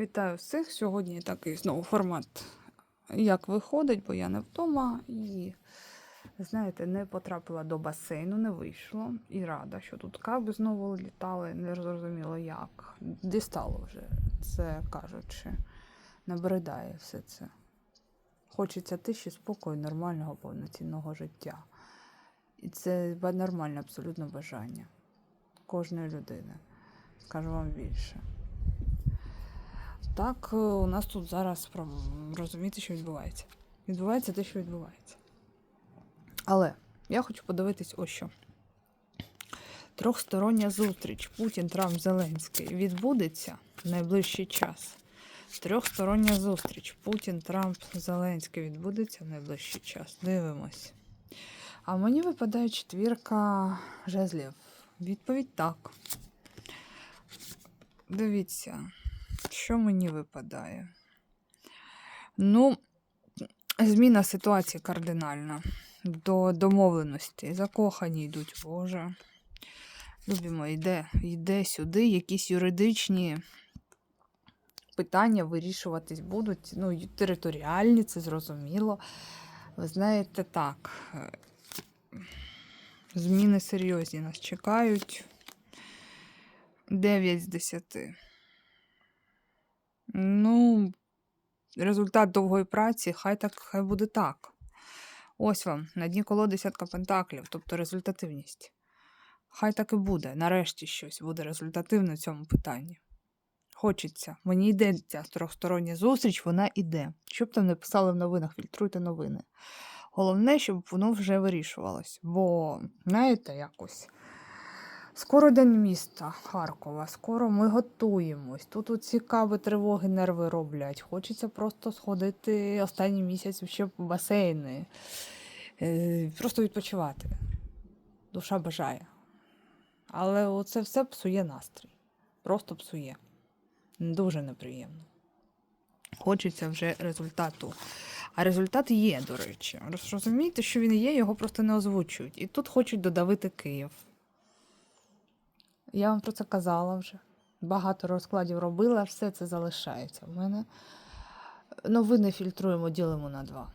Вітаю всіх. Сьогодні такий знову формат, як виходить, бо я не вдома і, знаєте, не потрапила до басейну, не вийшло. І рада, що тут каби знову літали, не зрозуміло як. Дістало вже, це кажучи, набридає все це. Хочеться тиші, спокою, нормального повноцінного життя. І це нормальне абсолютно бажання кожної людини. Скажу вам більше. Так, е, у нас тут зараз розумієте, що відбувається. Відбувається те, що відбувається. Але я хочу подивитись ось що. Трьохстороння зустріч Путін, Трамп, Зеленський відбудеться в найближчий час. Трьохстороння зустріч Путін, Трамп, Зеленський відбудеться в найближчий час. Дивимось. А мені випадає четвірка жезлів. Відповідь так. Дивіться, що мені випадає? Ну, зміна ситуації кардинальна. До домовленості. Закохані йдуть, Боже. Любимо, йде, йде сюди, якісь юридичні питання вирішуватись будуть. Ну, територіальні, це зрозуміло. Ви знаєте, так. Зміни серйозні нас чекають. 9 з 10. Ну, результат довгої праці, хай так, хай буде так. Ось вам, на дні коло десятка пентаклів, тобто результативність. Хай так і буде. Нарешті щось буде результативне в цьому питанні. Хочеться. Мені йде ця трьохстороння зустріч, вона іде. Що б там не писали в новинах, фільтруйте новини. Головне, щоб воно вже вирішувалось. Бо, знаєте, якось. Скоро день міста Харкова, скоро ми готуємось. Тут от цікаві тривоги, нерви роблять. Хочеться просто сходити останній місяць ще в басейни, е, просто відпочивати. Душа бажає. Але оце все псує настрій. Просто псує. Дуже неприємно. Хочеться вже результату. А результат є, до речі. Розумієте, що він є, його просто не озвучують. І тут хочуть додавити Київ. Я вам про це казала вже. Багато розкладів робила, все це залишається. в мене новини фільтруємо, ділимо на два.